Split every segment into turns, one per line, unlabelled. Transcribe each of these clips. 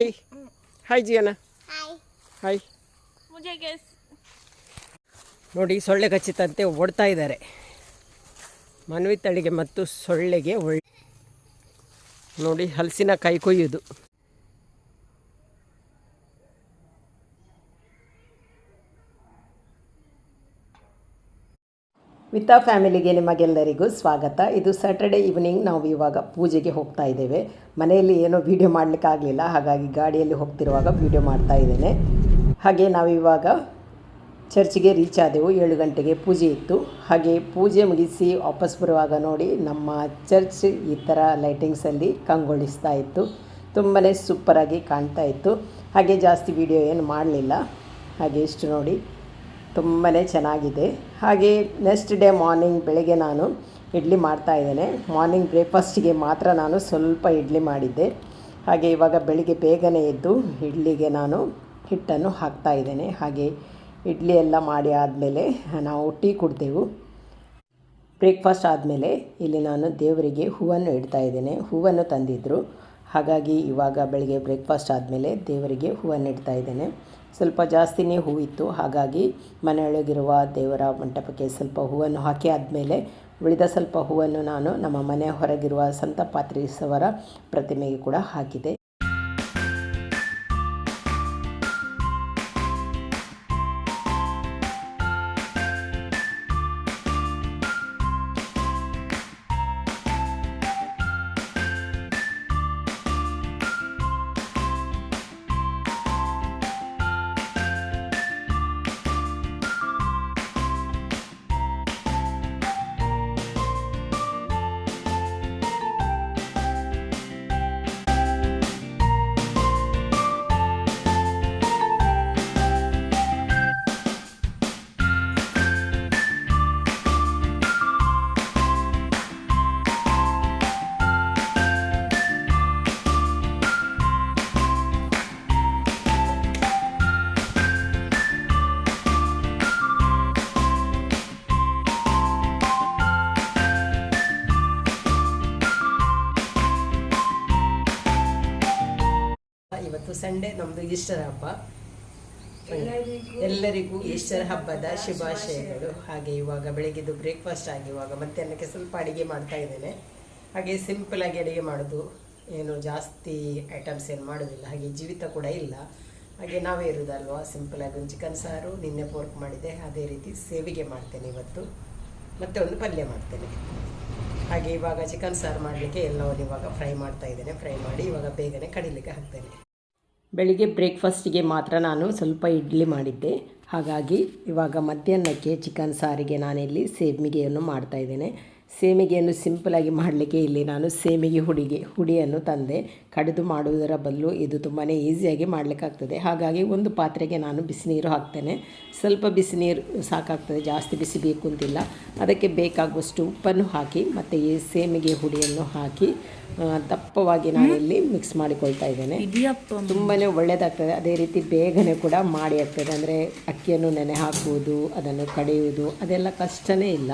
Hi hi ಜಿಯನ
hi
ನೋಡಿ ಸೊಳ್ಳೆ ಕಚ್ಚಿತಂತೆ ಓಡ್ತಾ ಇದ್ದಾರೆ. ಮನ್ವಿತಳಿಗೆ ಮತ್ತು ಸೊಳ್ಳೆಗೆ ಒಳ್ಳೆ ನೋಡಿ ಹಲಸಿನ ಕೈ ಕೊಯ್ಯೋದು ವಿತಾ ಫ್ಯಾಮಿಲಿಗೆ ನಿಮಗೆಲ್ಲರಿಗೂ ಸ್ವಾಗತ. ಇದು ಸ್ಯಾಟರ್ಡೆ ಈವ್ನಿಂಗ್ ನಾವು ಇವಾಗ ಪೂಜೆಗೆ ಹೋಗ್ತಾ ಇದ್ದೇವೆ. ಮನೆಯಲ್ಲಿ ಏನೋ ವೀಡಿಯೋ ಮಾಡಲಿಕ್ಕಾಗಲಿಲ್ಲ, ಹಾಗಾಗಿ ಗಾಡಿಯಲ್ಲಿ ಹೋಗ್ತಿರುವಾಗ ವೀಡಿಯೋ ಮಾಡ್ತಾ ಇದ್ದೇನೆ. ಹಾಗೆ ನಾವು ಚರ್ಚ್ಗೆ ಚರ್ಚಿಗೆ ರೀಚ್ ಆದೆವು, ಏಳು ಗಂಟೆಗೆ ಪೂಜೆ ಇತ್ತು. ಹಾಗೆ ಪೂಜೆ ಮುಗಿಸಿ ವಾಪಸ್ ಬರುವಾಗ ನೋಡಿ ನಮ್ಮ ಚರ್ಚ್ ಈ ಥರ ಲೈಟಿಂಗ್ಸಲ್ಲಿ ಕಂಗೊಳಿಸ್ತಾ ಇತ್ತು. ತುಂಬಾ ಸೂಪರಾಗಿ ಕಾಣ್ತಾ ಇತ್ತು. ಹಾಗೆ ಜಾಸ್ತಿ ವಿಡಿಯೋ ಏನು ಮಾಡಲಿಲ್ಲ. ಹಾಗೆ ಇಷ್ಟು ನೋಡಿ. ತುಂಬಾ ಚೆನ್ನಾಗಿದೆ. ಹಾಗೆ ನೆಕ್ಸ್ಟ್ ಡೇ ಮಾರ್ನಿಂಗ್ ಬೆಳಗ್ಗೆ ನಾನು ಇಡ್ಲಿ ಮಾಡ್ತಾ ಇದ್ದೇನೆ. ಮಾರ್ನಿಂಗ್ ಬ್ರೇಕ್ಫಾಸ್ಟಿಗೆ ಮಾತ್ರ ನಾನು ಸ್ವಲ್ಪ ಇಡ್ಲಿ ಮಾಡಿದ್ದೆ. ಹಾಗೆ ಇವಾಗ ಬೆಳಿಗ್ಗೆ ಬೇಗನೆ ಎದ್ದು ಇಡ್ಲಿಗೆ ನಾನು ಹಿಟ್ಟನ್ನು ಹಾಕ್ತಾ ಇದ್ದೇನೆ. ಹಾಗೆ ಇಡ್ಲಿ ಎಲ್ಲ ಮಾಡಿ ಆದಮೇಲೆ ನಾವು ಟೀ ಕುಡ್ದೆವು. ಬ್ರೇಕ್ಫಾಸ್ಟ್ ಆದಮೇಲೆ ಇಲ್ಲಿ ನಾನು ದೇವರಿಗೆ ಹೂವನ್ನು ಇಡ್ತಾ ಇದ್ದೇನೆ. ಹೂವನ್ನು ತಂದಿದ್ದರು ಹಾಗಾಗಿ ಇವಾಗ ಬೆಳಗ್ಗೆ ಬ್ರೇಕ್ಫಾಸ್ಟ್ ಆದಮೇಲೆ ದೇವರಿಗೆ ಹೂವನ್ನು ಇಡ್ತಾ ಇದ್ದೇನೆ. ಸ್ವಲ್ಪ ಜಾಸ್ತಿನೇ ಹೂವಿತ್ತು. ಹಾಗಾಗಿ ಮನೆಯೊಳಗಿರುವ ದೇವರ ಮಂಟಪಕ್ಕೆ ಸ್ವಲ್ಪ ಹೂವನ್ನು ಹಾಕಿ ಆದಮೇಲೆ ಉಳಿದ ಸ್ವಲ್ಪ ಹೂವನ್ನು ನಾನು ನಮ್ಮ ಮನೆ ಹೊರಗಿರುವ ಸಂತ ಪಾತ್ರೀಸವರ ಪ್ರತಿಮೆಗೆ ಕೂಡ ಹಾಕಿದೆ. ಈಸ್ಟರ್ ಹಬ್ಬ? ಎಲ್ಲರಿಗೂ ಈಸ್ಟರ್ ಹಬ್ಬದ ಶುಭಾಶಯಗಳು. ಹಾಗೆ ಇವಾಗ ಬೆಳಗ್ಗೆದು ಬ್ರೇಕ್ಫಾಸ್ಟ್ ಇವಾಗ ಮಧ್ಯಾಹ್ನಕ್ಕೆ ಸ್ವಲ್ಪ ಅಡಿಗೆ ಮಾಡ್ತಾ ಇದ್ದೇನೆ. ಹಾಗೆ ಸಿಂಪಲ್ ಆಗಿ ಅಡಿಗೆ ಮಾಡೋದು ಏನು ಜಾಸ್ತಿ ಐಟಮ್ಸ್ ಏನು ಮಾಡೋದಿಲ್ಲ. ಹಾಗೆ ಜೀವಿತ ಕೂಡ ಇಲ್ಲ. ಹಾಗೆ ನಾವೇ ಇರೋದಲ್ವಾ? ಸಿಂಪಲ್ ಆಗಿ ಒಂದು ಚಿಕನ್ ಸಾರು, ನಿನ್ನೆ ಪೋರ್ಕ್ ಮಾಡಿದೆ. ಅದೇ ರೀತಿ ಸೇವಿಗೆ ಮಾಡ್ತೇನೆ ಇವತ್ತು. ಮತ್ತೆ ಒಂದು ಪಲ್ಯ ಮಾಡ್ತೇನೆ. ಹಾಗೆ ಇವಾಗ ಚಿಕನ್ ಸಾರು ಮಾಡಲಿಕ್ಕೆ ಎಲ್ಲವನ್ನು ಇವಾಗ ಫ್ರೈ ಮಾಡ್ತಾ ಇದ್ದೇನೆ. ಫ್ರೈ ಮಾಡಿ ಇವಾಗ ಬೇಗನೆ ಕಡಿಲಿಕ್ಕೆ ಹಾಕ್ತೇನೆ. ಬೆಳಿಗ್ಗೆ ಬ್ರೇಕ್ಫಾಸ್ಟಿಗೆ ಮಾತ್ರ ನಾನು ಸ್ವಲ್ಪ ಇಡ್ಲಿ ಮಾಡಿದ್ದೆ. ಹಾಗಾಗಿ ಇವಾಗ ಮಧ್ಯಾಹ್ನಕ್ಕೆ ಚಿಕನ್ ಸಾರಿಗೆ ನಾನಿಲ್ಲಿ ಮಾಡ್ತಾ ಇದ್ದೇನೆ. ಸೇಮಿಗೆಯನ್ನು ಸಿಂಪಲಾಗಿ ಮಾಡಲಿಕ್ಕೆ ಇಲ್ಲಿ ನಾನು ಸೇಮಿಗೆ ಹುಡಿಗೆ ಹುಡಿಯನ್ನು ತಂದೆ. ಕಡಿದು ಮಾಡುವುದರ ಬದಲು ಇದು ತುಂಬಾ ಈಸಿಯಾಗಿ ಮಾಡಲಿಕ್ಕಾಗ್ತದೆ. ಹಾಗಾಗಿ ಒಂದು ಪಾತ್ರೆಗೆ ನಾನು ಬಿಸಿನೀರು ಹಾಕ್ತೇನೆ. ಸ್ವಲ್ಪ ಬಿಸಿನೀರು ಸಾಕಾಗ್ತದೆ ಜಾಸ್ತಿ ಬಿಸಿ ಬೇಕು ಅಂತಿಲ್ಲ. ಅದಕ್ಕೆ ಬೇಕಾಗುವಷ್ಟು ಉಪ್ಪನ್ನು ಹಾಕಿ ಮತ್ತು ಈ ಸೇಮಿಗೆ ಹುಡಿಯನ್ನು ಹಾಕಿ ದಪ್ಪವಾಗಿ ನಾನು ಇಲ್ಲಿ ಮಿಕ್ಸ್ ಮಾಡಿಕೊಳ್ತಾ ಇದ್ದೇನೆ. ತುಂಬಾ ಒಳ್ಳೆಯದಾಗ್ತದೆ ಅದೇ ರೀತಿ ಬೇಗನೆ ಕೂಡ ಮಾಡಿ ಆಗ್ತದೆ ಅಂದರೆ ಅಕ್ಕಿಯನ್ನು ನೆನೆ ಹಾಕುವುದು ಅದನ್ನು ಕಡೆಯುವುದು ಅದೆಲ್ಲ ಕಷ್ಟನೇ ಇಲ್ಲ.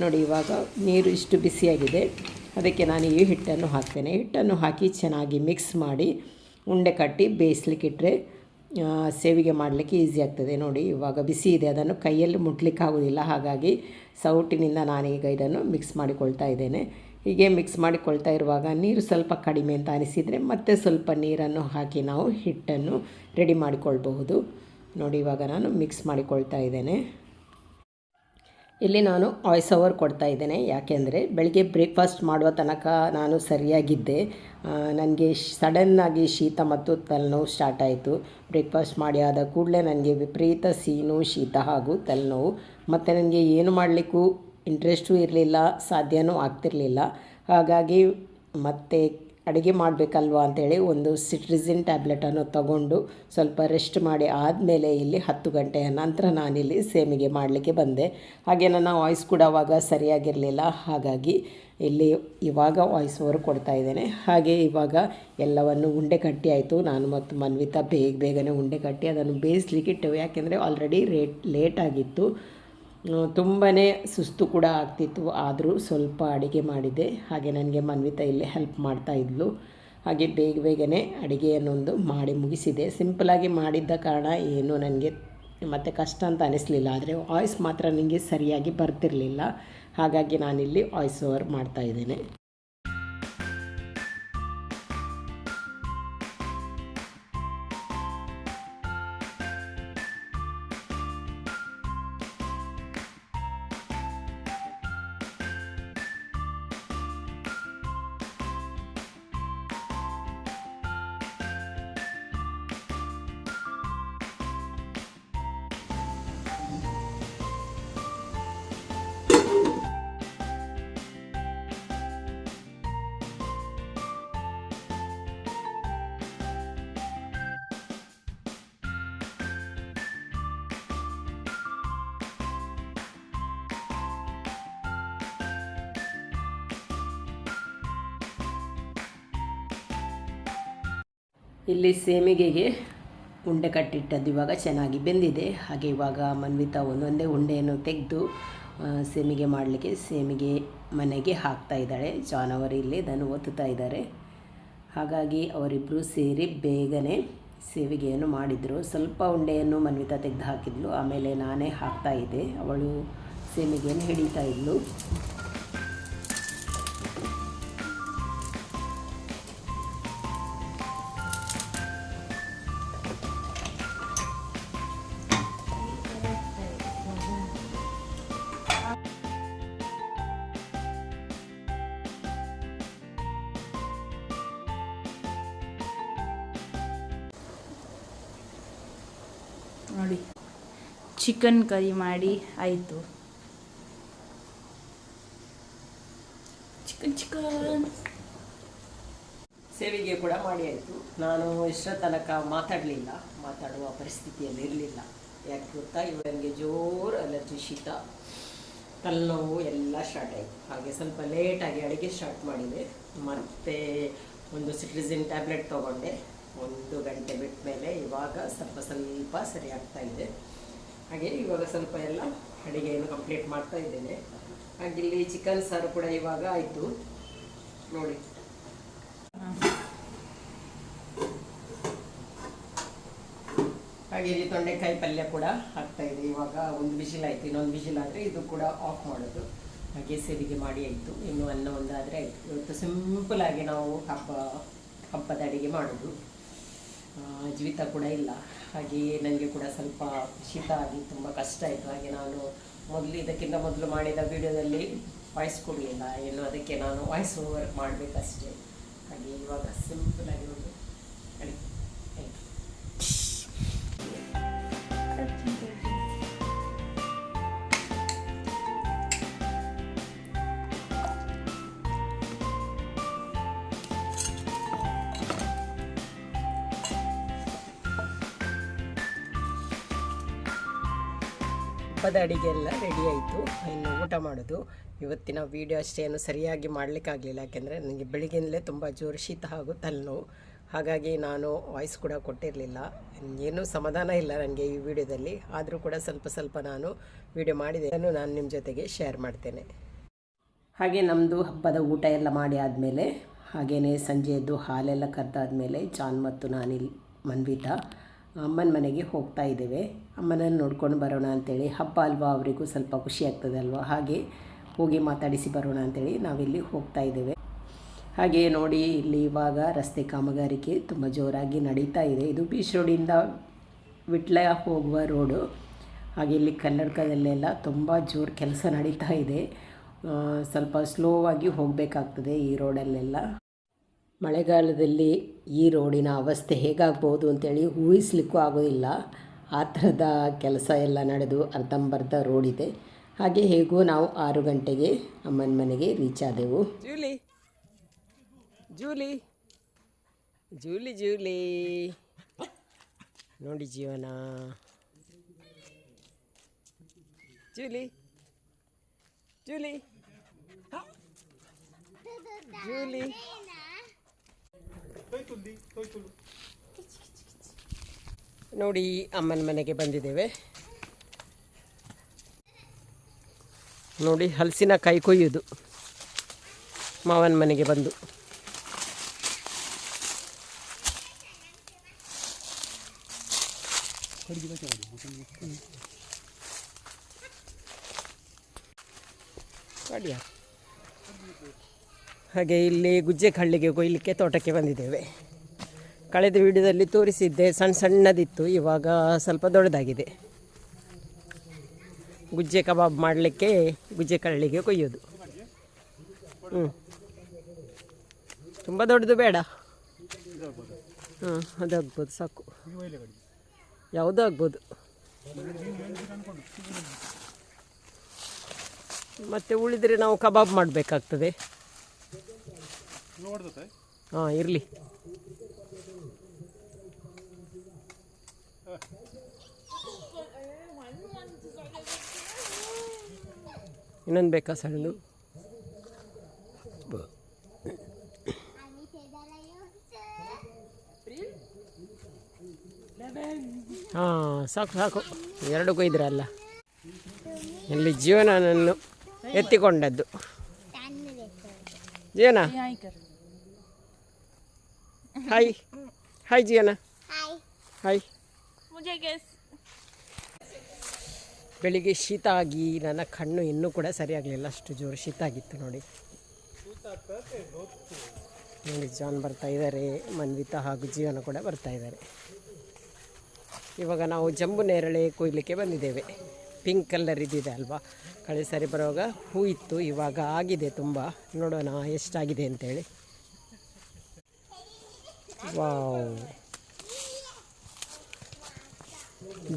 ನೋಡಿ, ಇವಾಗ ನೀರು ಇಷ್ಟು ಬಿಸಿಯಾಗಿದೆ ಅದಕ್ಕೆ ನಾನು ಈ ಹಿಟ್ಟನ್ನು ಹಾಕ್ತೇನೆ. ಹಿಟ್ಟನ್ನು ಹಾಕಿ ಚೆನ್ನಾಗಿ ಮಿಕ್ಸ್ ಮಾಡಿ ಉಂಡೆ ಕಟ್ಟಿ ಬೇಯಿಸ್ಲಿಕ್ಕಿಟ್ರೆ ಸೇವಿಗೆ ಮಾಡಲಿಕ್ಕೆ ಈಸಿ ಆಗ್ತದೆ. ನೋಡಿ, ಇವಾಗ ಬಿಸಿ ಇದೆ. ಅದನ್ನು ಕೈಯಲ್ಲಿ ಮುಟ್ಲಿಕ್ಕೆ ಆಗೋದಿಲ್ಲ. ಹಾಗಾಗಿ ಸೌಟಿನಿಂದ ನಾನೀಗ ಇದನ್ನು ಮಿಕ್ಸ್ ಮಾಡಿಕೊಳ್ತಾ ಇದ್ದೇನೆ. ಹೀಗೆ ಮಿಕ್ಸ್ ಮಾಡಿಕೊಳ್ತಾ ಇರುವಾಗ ನೀರು ಸ್ವಲ್ಪ ಕಡಿಮೆ ಅಂತ ಅನಿಸಿದರೆ ಮತ್ತೆ ಸ್ವಲ್ಪ ನೀರನ್ನು ಹಾಕಿ ನಾವು ಹಿಟ್ಟನ್ನು ರೆಡಿ ಮಾಡಿಕೊಳ್ಬಹುದು. ನೋಡಿ, ಇವಾಗ ನಾನು ಮಿಕ್ಸ್ ಮಾಡಿಕೊಳ್ತಾ ಇದ್ದೇನೆ. ಇಲ್ಲಿ ನಾನು ವಾಯ್ಸ್ ಓವರ್ ಕೊಡ್ತಾ ಇದ್ದೇನೆ. ಯಾಕೆಂದರೆ ಬೆಳಗ್ಗೆ ಬ್ರೇಕ್ಫಾಸ್ಟ್ ಮಾಡುವ ತನಕ ನಾನು ಸರಿಯಾಗಿದ್ದೆ. ನನಗೆ ಸಡನ್ನಾಗಿ ಶೀತ ಮತ್ತು ತಲೆನೋವು ಸ್ಟಾರ್ಟ್ ಆಯಿತು. ಬ್ರೇಕ್ಫಾಸ್ಟ್ ಮಾಡಿ ಆದ ಕೂಡಲೇ ನನಗೆ ವಿಪರೀತ ಸೀನು, ಶೀತ ಹಾಗೂ ತಲೆನೋವು. ಮತ್ತು ನನಗೆ ಏನು ಮಾಡಲಿಕ್ಕೂ ಇಂಟ್ರೆಸ್ಟೂ ಇರಲಿಲ್ಲ ಸಾಧ್ಯವೂ ಆಗ್ತಿರಲಿಲ್ಲ. ಹಾಗಾಗಿ ಮತ್ತೆ ಅಡುಗೆ ಮಾಡಬೇಕಲ್ವ ಅಂಥೇಳಿ ಒಂದು ಸಿಟ್ರಿಸಿನ್ ಟ್ಯಾಬ್ಲೆಟನ್ನು ತಗೊಂಡು ಸ್ವಲ್ಪ ರೆಸ್ಟ್ ಮಾಡಿ ಆದಮೇಲೆ ಇಲ್ಲಿ ಹತ್ತು ಗಂಟೆಯ ನಂತರ ನಾನಿಲ್ಲಿ ಸೇಮಿಗೆ ಮಾಡಲಿಕ್ಕೆ ಬಂದೆ. ಹಾಗೆ ನನ್ನ ವಾಯ್ಸ್ ಕೂಡ ಅವಾಗ ಸರಿಯಾಗಿರಲಿಲ್ಲ. ಹಾಗಾಗಿ ಇಲ್ಲಿ ಇವಾಗ ವಾಯ್ಸ್ ಓವರ್ ಕೊಡ್ತಾ ಇದ್ದೇನೆ. ಹಾಗೆ ಇವಾಗ ಎಲ್ಲವನ್ನು ಉಂಡೆ ಕಟ್ಟಿ ಆಯಿತು. ನಾನು ಮತ್ತು ಮನ್ವಿತಾ ಬೇಗ ಬೇಗನೆ ಉಂಡೆ ಕಟ್ಟಿ ಅದನ್ನು ಬೇಯಿಸ್ಲಿಕ್ಕೆ ಇಟ್ಟೆವು. ಯಾಕೆಂದರೆ ಆಲ್ರೆಡಿ ರೇಟ್ ಲೇಟ್ ಆಗಿತ್ತು. ತುಂಬಾ ಸುಸ್ತು ಕೂಡ ಆಗ್ತಿತ್ತು. ಆದರೂ ಸ್ವಲ್ಪ ಅಡುಗೆ ಮಾಡಿದೆ. ಹಾಗೆ ನನಗೆ ಮನ್ವಿತ ಇಲ್ಲೇ ಹೆಲ್ಪ್ ಮಾಡ್ತಾ ಇದ್ಲು. ಹಾಗೆ ಬೇಗ ಬೇಗನೆ ಅಡುಗೆಯನ್ನೊಂದು ಮಾಡಿ ಮುಗಿಸಿದೆ. ಸಿಂಪಲಾಗಿ ಮಾಡಿದ್ದ ಕಾರಣ ಏನು ನನಗೆ ಮತ್ತು ಕಷ್ಟ ಅಂತ ಅನಿಸ್ಲಿಲ್ಲ. ಆದರೆ ವಾಯ್ಸ್ ಮಾತ್ರ ನನಗೆ ಸರಿಯಾಗಿ ಬರ್ತಿರಲಿಲ್ಲ. ಹಾಗಾಗಿ ನಾನಿಲ್ಲಿ ವಾಯ್ಸ್ ಓವರ್ ಮಾಡ್ತಾ ಇಲ್ಲಿ ಸೇಮಿಗೆಗೆ ಉಂಡೆ ಕಟ್ಟಿಟ್ಟದ್ದು ಇವಾಗ ಚೆನ್ನಾಗಿ ಬೆಂದಿದೆ. ಹಾಗೆ ಇವಾಗ ಮನ್ವಿತಾ ಒಂದೊಂದೇ ಉಂಡೆಯನ್ನು ತೆಗೆದು ಸೇಮಿಗೆ ಮಾಡಲಿಕ್ಕೆ ಸೇಮಿಗೆ ಮನೆಗೆ ಹಾಕ್ತಾ ಇದ್ದಾಳೆ. ಜಾನ್ ಇಲ್ಲಿ ಇದನ್ನು ಒತ್ತುತ್ತಾ ಇದ್ದಾರೆ. ಹಾಗಾಗಿ ಅವರಿಬ್ಬರು ಸೇರಿ ಬೇಗನೆ ಸೇವಿಗೆಯನ್ನು ಮಾಡಿದರು. ಸ್ವಲ್ಪ ಉಂಡೆಯನ್ನು ಮನ್ವಿತಾ ತೆಗೆದು ಹಾಕಿದ್ಲು. ಆಮೇಲೆ ನಾನೇ ಹಾಕ್ತಾ ಇದ್ದೆ. ಅವಳು ಸೇಮಿಗೆಯನ್ನು ಹಿಡಿತಾ ಇದ್ಲು.
ಚಿಕನ್ ಕರಿ ಮಾಡಿ ಆಯಿತು. Chicken chicken.
ಸೇವಿಗೆ ಕೂಡ ಮಾಡಿ ಆಯಿತು. ನಾನು ಇಷ್ಟರ ತನಕ ಮಾತಾಡಲಿಲ್ಲ. ಮಾತಾಡುವ ಪರಿಸ್ಥಿತಿಯಲ್ಲಿ ಇರಲಿಲ್ಲ. ಯಾಕೆ ಗೊತ್ತಾ? ನನಗೆ ಜೋರು ಅಲರ್ಜಿ ಶೀತ. ತಲೆನೋವು ಎಲ್ಲ ಸ್ಟಾರ್ಟ್ ಆಯಿತು. ಹಾಗೆ ಸ್ವಲ್ಪ ಲೇಟಾಗಿ ಅಡುಗೆ ಸ್ಟಾರ್ಟ್ ಮಾಡಿದೆ. ಮತ್ತು ಒಂದು ಸಿಟ್ರಿಸಿನ್ ಟ್ಯಾಬ್ಲೆಟ್ ತೊಗೊಂಡೆ. ಒಂದು ಗಂಟೆ ಬಿಟ್ಟ ಮೇಲೆ ಇವಾಗ ಸ್ವಲ್ಪ ಸ್ವಲ್ಪ ಸರಿ ಆಗ್ತಾ ಇದೆ. ಹಾಗೆ ಇವಾಗ ಸ್ವಲ್ಪ ಎಲ್ಲ ಅಡುಗೆಯನ್ನು ಕಂಪ್ಲೀಟ್ ಮಾಡ್ತಾ ಇದ್ದೇನೆ. ಹಾಗೆ ಇಲ್ಲಿ ಚಿಕನ್ ಸಾರು ಕೂಡ ಇವಾಗ ಆಯಿತು. ನೋಡಿ. ಹಾಗೆ ಇಲ್ಲಿ ತೊಂಡೆಕಾಯಿ ಪಲ್ಯ ಕೂಡ ಆಗ್ತಾ ಇದೆ. ಇವಾಗ ಒಂದು ಬಿಸಿಲ್ ಆಯ್ತು, ಇನ್ನೊಂದು ಬಿಸಿಲ್ ಆದರೆ ಇದು ಕೂಡ ಆಫ್ ಮಾಡೋದು. ಹಾಗೆ ಸೇವಿಗೆ ಮಾಡಿ ಆಯಿತು. ಇನ್ನು ಅನ್ನ ಒಂದಾದರೆ ಆಯಿತು. ಇವತ್ತು ಸಿಂಪಲಾಗಿ ನಾವು ಹಬ್ಬ, ಹಬ್ಬದ ಅಡುಗೆ ಮಾಡೋದು. ಜೀವಿತ ಕೂಡ ಇಲ್ಲ. ಹಾಗೆಯೇ ನನಗೆ ಕೂಡ ಸ್ವಲ್ಪ ಶೀತ ಆಗಿ ತುಂಬ ಕಷ್ಟ ಆಯಿತು. ಹಾಗೆ ನಾನು ಮೊದಲು ಇದಕ್ಕಿಂತ ಮೊದಲು ಮಾಡಿದ ವಿಡಿಯೋದಲ್ಲಿ ವಾಯ್ಸ್ ಕೊಡಲಿಲ್ಲ. ಏನು ಅದಕ್ಕೆ ನಾನು ವಾಯ್ಸ್ ಓವರ್ ಮಾಡಬೇಕಷ್ಟೇ. ಹಾಗೆ ಇವಾಗ ಸಿಂಪಲ್ ಹಬ್ಬದ ಅಡಿಗೆ ಎಲ್ಲ ರೆಡಿ ಆಯಿತು. ಇನ್ನು ಊಟ ಮಾಡೋದು. ಇವತ್ತಿನ ವೀಡಿಯೋ ಅಷ್ಟೇನು ಸರಿಯಾಗಿ ಮಾಡಲಿಕ್ಕಾಗಲಿಲ್ಲ ಯಾಕೆಂದರೆ ನನಗೆ ಬೆಳಿಗ್ಗೆಯಿಂದಲೇ ತುಂಬ ಜೋರು ಶೀತ ಹಾಗೂ ತಲೆನೋವು. ಹಾಗಾಗಿ ನಾನು ವಾಯ್ಸ್ ಕೂಡ ಕೊಟ್ಟಿರಲಿಲ್ಲ. ಏನೂ ಸಮಾಧಾನ ಇಲ್ಲ ನನಗೆ ಈ ವಿಡಿಯೋದಲ್ಲಿ ಆದರೂ ಕೂಡ ಸ್ವಲ್ಪ ಸ್ವಲ್ಪ ನಾನು ವಿಡಿಯೋ ಮಾಡಿದೆ ಅದನ್ನು ನಾನು ನಿಮ್ಮ ಜೊತೆಗೆ ಶೇರ್ ಮಾಡ್ತೇನೆ. ಹಾಗೆ ನಮ್ಮದು ಹಬ್ಬದ ಊಟ ಎಲ್ಲ ಮಾಡಿ ಆದಮೇಲೆ ಹಾಗೆಯೇ ಸಂಜೆಯದ್ದು ಹಾಲೆಲ್ಲ ಕರೆದಾದ್ಮೇಲೆ ಜಾನ್ ಮತ್ತು ನಾನಿಲ್ಲಿ ಮನ್ವಿತಾ ಅಮ್ಮನ ಮನೆಗೆ ಹೋಗ್ತಾ ಇದ್ದೇವೆ. ಅಮ್ಮನನ್ನು ನೋಡ್ಕೊಂಡು ಬರೋಣ ಅಂತೇಳಿ ಹಬ್ಬ ಅಲ್ವಾ? ಅವರಿಗೂ ಸ್ವಲ್ಪ ಖುಷಿ ಆಗ್ತದೆ ಅಲ್ವಾ? ಹಾಗೆ ಹೋಗಿ ಮಾತಾಡಿಸಿ ಬರೋಣ ಅಂತೇಳಿ ನಾವಿಲ್ಲಿ ಹೋಗ್ತಾ ಇದ್ದೇವೆ. ಹಾಗೆ ನೋಡಿ ಇಲ್ಲಿ ಇವಾಗ ರಸ್ತೆ ಕಾಮಗಾರಿಕೆ ತುಂಬ ಜೋರಾಗಿ ನಡೀತಾ ಇದೆ. ಇದು ಬೀಚ್ ರೋಡಿಂದ ವಿಟ್ಲ ಹೋಗುವ ರೋಡು. ಹಾಗೆ ಇಲ್ಲಿ ಕನ್ನಡಕದಲ್ಲೆಲ್ಲ ತುಂಬ ಜೋರು ಕೆಲಸ ನಡೀತಾ ಇದೆ. ಸ್ವಲ್ಪ ಸ್ಲೋ ಆಗಿ ಹೋಗಬೇಕಾಗ್ತದೆ ಈ ರೋಡಲ್ಲೆಲ್ಲ. ಮಳೆಗಾಲದಲ್ಲಿ ಈ ರೋಡಿನ ಅವಸ್ಥೆ ಹೇಗಾಗ್ಬೋದು ಅಂತೇಳಿ ಊಹಿಸ್ಲಿಕ್ಕೂ ಆಗೋದಿಲ್ಲ. ಆ ಥರದ ಕೆಲಸ ಎಲ್ಲ ನಡೆದು ಅರ್ಧಂಬರ್ಧ ರೋಡ್ ಇದೆ. ಹಾಗೆ ಹೇಗೂ ನಾವು ಆರು ಗಂಟೆಗೆ ಅಮ್ಮನ ಮನೆಗೆ reach ಆದೆವು. Julie Julie Julie Julie. ನೋಡಿ ಜೀವನ. Julie Julie. ಜೂಲಿ. ನೋಡಿ ಅಮ್ಮನ ಮನೆಗೆ ಬಂದಿದ್ದೇವೆ. ನೋಡಿ ಹಲಸಿನ ಕೈ ಕೊಯ್ಯೋದು. ಮಾವನ ಮನೆಗೆ ಬಂದು. ಕಡಿಯ ಹಾಗೆ ಇಲ್ಲಿ ಗುಜ್ಜೆ ಕಳ್ಳಿಗೆ ಕೊಯ್ಲಿಕ್ಕೆ ತೋಟಕ್ಕೆ ಬಂದಿದ್ದೇವೆ. ಕಳೆದ ವಿಡಿಯೋದಲ್ಲಿ ತೋರಿಸಿದ್ದೆ ಸಣ್ಣ ಸಣ್ಣದಿತ್ತು, ಇವಾಗ ಸ್ವಲ್ಪ ದೊಡ್ಡದಾಗಿದೆ. ಗುಜ್ಜೆ ಕಬಾಬ್ ಮಾಡಲಿಕ್ಕೆ ಗುಜ್ಜೆ ಕಳ್ಳಿಗೆ ಕೊಯ್ಯೋದು. ಹ್ಞೂ ತುಂಬ ದೊಡ್ಡದು ಬೇಡ. ಹಾಂ ಅದಾಗ್ಬೋದು ಸಾಕು. ಯಾವುದೂ ಆಗ್ಬೋದು. ಮತ್ತೆ ಉಳಿದರೆ ನಾವು ಕಬಾಬ್ ಮಾಡಬೇಕಾಗ್ತದೆ. ಹಾಂ ಇರಲಿ. ಇನ್ನೊಂದು ಬೇಕಾ ಸಣ್ಣದು? ಹಾಂ ಸಾಕು ಸಾಕು. ಎರಡು ಕೊಯ್ದ್ರಲ್ಲ ಇಲ್ಲಿ ಜೀವನನನ್ನು ಎತ್ತಿಕೊಂಡದ್ದು. Jeevana? Hi hi Jeevana hi
ಮುಜೆ guess
ಬೆಳಿಗ್ಗೆ ಶೀತ ಆಗಿ ನನ್ನ ಕಣ್ಣು ಇನ್ನೂ ಕೂಡ ಸರಿಯಾಗಲಿಲ್ಲ ಅಷ್ಟು ಜೋರು ಶೀತ ಆಗಿತ್ತು ನೋಡಿ. ನೋಡಿ ಜಾನ್ ಬರ್ತಾ ಇದ್ದಾರೆ ಮನ್ವಿತಾ ಹಾಗೂ ಜೀವನ ಕೂಡ ಬರ್ತಾ ಇದ್ದಾರೆ ಇವಾಗ ನಾವು ಜಂಬು ನೇರಳೆ ಕೊಯ್ಲಿಕ್ಕೆ ಬಂದಿದ್ದೇವೆ. ಪಿಂಕ್ ಕಲರ್ ಇದ್ದಿದೆ ಅಲ್ವಾ? ಕಳೆ ಸರಿ ಬರುವಾಗ ಹೂ ಇತ್ತು. ಇವಾಗ ಆಗಿದೆ ತುಂಬ. ನೋಡೋಣ ಎಷ್ಟಾಗಿದೆ ಅಂತೇಳಿ. ವಾವ್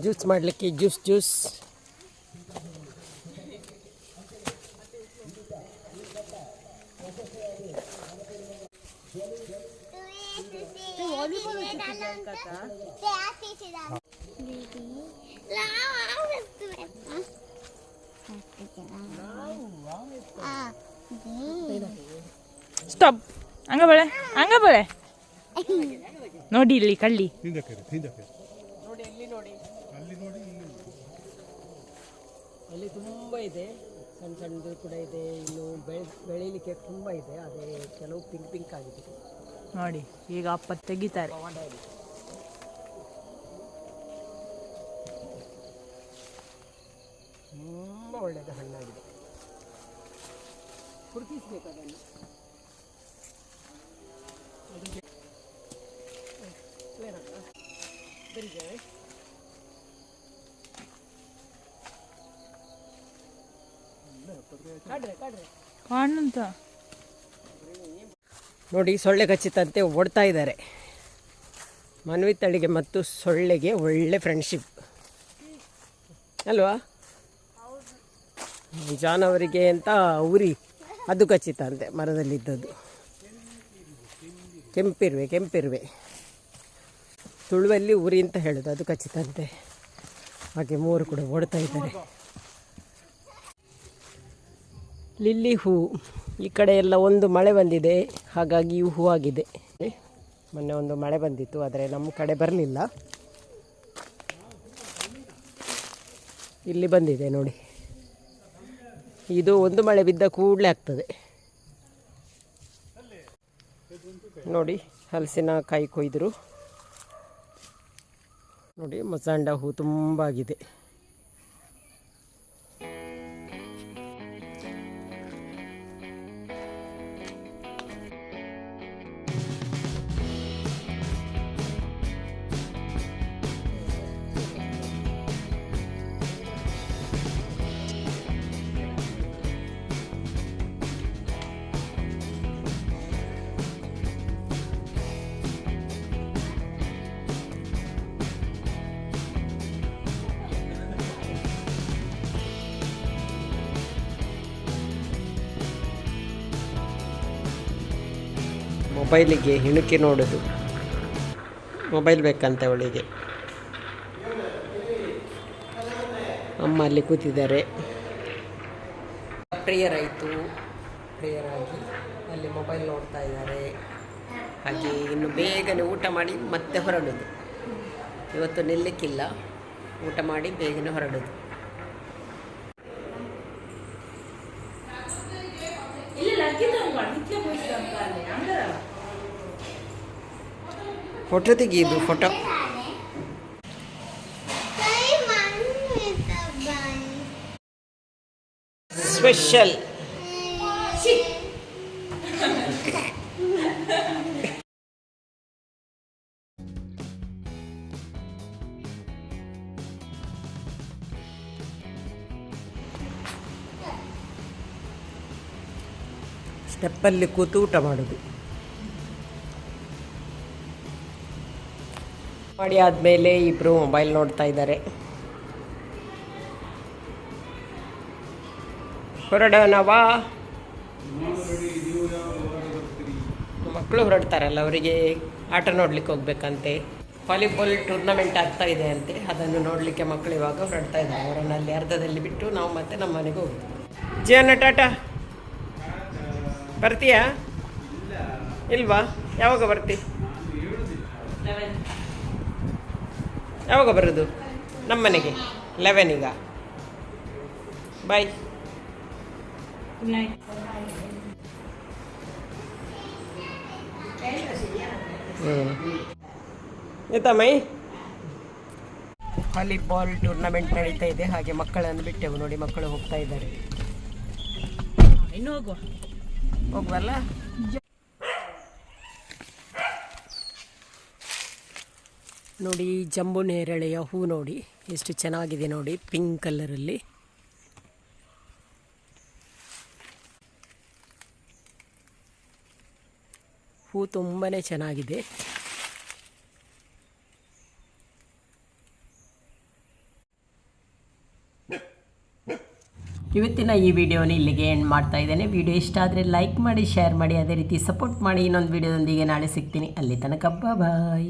ಜ್ಯೂಸ್ ಮಾಡಲಿಕ್ಕೆ ಜ್ಯೂಸ್ ಜ್ಯೂಸ್
ನೋಡಿ ಇಲ್ಲಿ ಕಳ್ಳಿ
ನೋಡಿ ಇಲ್ಲಿ ನೋಡಿ. ಅಲ್ಲಿ ತುಂಬ ಇದೆ. ಸಣ್ಣ ಸಣ್ಣದು ಕೂಡ ಇದೆ. ಇನ್ನು ಬೆಳೆ ಬೆಳೀಲಿಕ್ಕೆ ತುಂಬ ಇದೆ. ಅದೇ ಕೆಲವು ಪಿಂಕ್ ಪಿಂಕ್ ಆಗಿದೆ.
ನೋಡಿ ಈಗ ಅಪ್ಪ ತೆಗಿತಾರೆ.
ತುಂಬ ಒಳ್ಳೆಯದು ಹಣ್ಣಾಗಿದೆ. ಹುಡುಕಿಸ್ಬೇಕು ಅದನ್ನು.
ಕಾಣಂತ.
ನೋಡಿ ಸೊಳ್ಳೆ ಕಚ್ಚಿತಂತೆ ಓಡ್ತಾ ಇದ್ದಾರೆ. ಮನ್ವಿತಳಿಗೆ ಮತ್ತು ಸೊಳ್ಳೆಗೆ ಒಳ್ಳೆ ಫ್ರೆಂಡ್ಶಿಪ್ ಅಲ್ವಾ? ಜಾನವರಿಗೆ ಅಂತ ಉರಿ ಅದು ಕಚ್ಚಿತಂತೆ ಮರದಲ್ಲಿದ್ದದ್ದು. ಕೆಂಪಿರುವೆ ಕೆಂಪಿರುವೆ. ತುಳುವಲ್ಲಿ ಉರಿ ಅಂತ ಹೇಳೋದು, ಅದು ಖಚಿತಂತೆ ಹಾಗೆ ಮೂರು ಕೂಡ ಓಡ್ತಾ ಇದ್ದಾರೆ. ಲಿಲ್ಲಿ ಹೂ, ಈ ಕಡೆ ಎಲ್ಲ ಒಂದು ಮಳೆ ಬಂದಿದೆ, ಹಾಗಾಗಿ ಇವು ಹೂವಾಗಿದೆ ಮೊನ್ನೆ ಒಂದು ಮಳೆ ಬಂದಿತ್ತು, ಆದರೆ ನಮ್ಮ ಕಡೆ ಬರಲಿಲ್ಲ. ಇಲ್ಲಿ ಬಂದಿದೆ ನೋಡಿ. ಇದು ಒಂದು ಮಳೆ ಬಿದ್ದ ಕೂಡಲೇ ಆಗ್ತದೆ. ನೋಡಿ, ಹಲಸಿನ ಕಾಯಿ ಕೊಯ್ದರು. ನೋಡಿ ಮಸಾಂಡ ಹೂ ತುಂಬ ಆಗಿದೆ ಮೊಬೈಲಿಗೆ ಹಿಣುಕಿ ನೋಡೋದು. ಮೊಬೈಲ್ ಬೇಕಂತ ಅವಳಿಗೆ. ಅಮ್ಮ ಅಲ್ಲಿ ಕೂತಿದ್ದಾರೆ. ಪ್ರೇಯರ್ ಆಯಿತು ಪ್ರೇಯರ್ ಆಗಿ ಅಲ್ಲಿ ಮೊಬೈಲ್ ನೋಡ್ತಾ ಇದ್ದಾರೆ. ಹಾಗೆ ಇನ್ನು ಬೇಗನೆ ಊಟ ಮಾಡಿ ಮತ್ತೆ ಹೊರಡೋದು. ಇವತ್ತು ನಿಲ್ಲಕ್ಕಿಲ್ಲ. ಊಟ ಮಾಡಿ ಬೇಗನೆ ಹೊರಡೋದು. ಫೋಟೋ ತೆಗೆಯೋದು ಫೋಟೋ ಸ್ಪೆಷಲ್ ಸ್ಟೆಪ್ಪಲ್ಲಿ ಕೂತು ಊಟ ಮಾಡೋದು. ಮಾಡಿ ಆದಮೇಲೆ ಇಬ್ಬರು ಮೊಬೈಲ್ ನೋಡ್ತಾ ಇದ್ದಾರೆ. ಹೊರಡೋಣವಾ? ಮಕ್ಕಳು ಹೊರಡ್ತಾರಲ್ಲ ಅವರಿಗೆ. ಆಟ ನೋಡ್ಲಿಕ್ಕೆ ಹೋಗ್ಬೇಕಂತೆ. ವಾಲಿಬಾಲ್ ಟೂರ್ನಮೆಂಟ್ ಆಗ್ತಾ ಇದೆ ಅಂತೆ. ಅದನ್ನು ನೋಡಲಿಕ್ಕೆ ಮಕ್ಕಳು ಇವಾಗ ಹೊರಡ್ತಾ ಇದ್ದಾರೆ. ಅವರನ್ನು ಅಲ್ಲಿ ಅರ್ಧದಲ್ಲಿ ಬಿಟ್ಟು ನಾವು ಮತ್ತೆ ನಮ್ಮ ಮನೆಗೆ ಹೋಗ್ತೀವಿ ಜೀವನ ಟಾಟಾ. ಬರ್ತೀಯಾ? ಇಲ್ವಾ? ಯಾವಾಗ ಬರ್ತಿ? ಯಾವಾಗ ಬರೋದು? ನಮ್ಮನೆಗೆ ಲೆವೆನಿಗ ಬಾಯ್ ಆಯ್ತಾ ಮೈ? ವಾಲಿಬಾಲ್ ಟೂರ್ನಮೆಂಟ್ ನಡೀತಾ ಇದೆ. ಹಾಗೆ ಮಕ್ಕಳನ್ನು ಬಿಟ್ಟೆವು ನೋಡಿ ಮಕ್ಕಳು ಹೋಗ್ತಾ ಇದ್ದಾರೆ.
ಇನ್ನು ಹೋಗುವ.
ಹೋಗ್ವಲ್ಲ? ನೋಡಿ, ಜಂಬು ನೇರಳೆಯ ಹೂ ನೋಡಿ. ಎಷ್ಟು ಚೆನ್ನಾಗಿದೆ ನೋಡಿ, ಪಿಂಕ್ ಕಲರಲ್ಲಿ. ಹೂ ತುಂಬಾ ಚೆನ್ನಾಗಿದೆ. ಇವತ್ತಿನ ಈ ವಿಡಿಯೋನ ಇಲ್ಲಿಗೆ ಎಂಡ್ ಮಾಡ್ತಾ ಇದ್ದೇನೆ. ವಿಡಿಯೋ ಇಷ್ಟ ಆದರೆ ಲೈಕ್ ಮಾಡಿ ಶೇರ್ ಮಾಡಿ, ಅದೇ ರೀತಿ ಸಪೋರ್ಟ್ ಮಾಡಿ. ಇನ್ನೊಂದು ವಿಡಿಯೋದೊಂದಿಗೆ ನಾಳೆ ಸಿಗ್ತೀನಿ. ಅಲ್ಲಿ ತನಕ ಬಾಯ್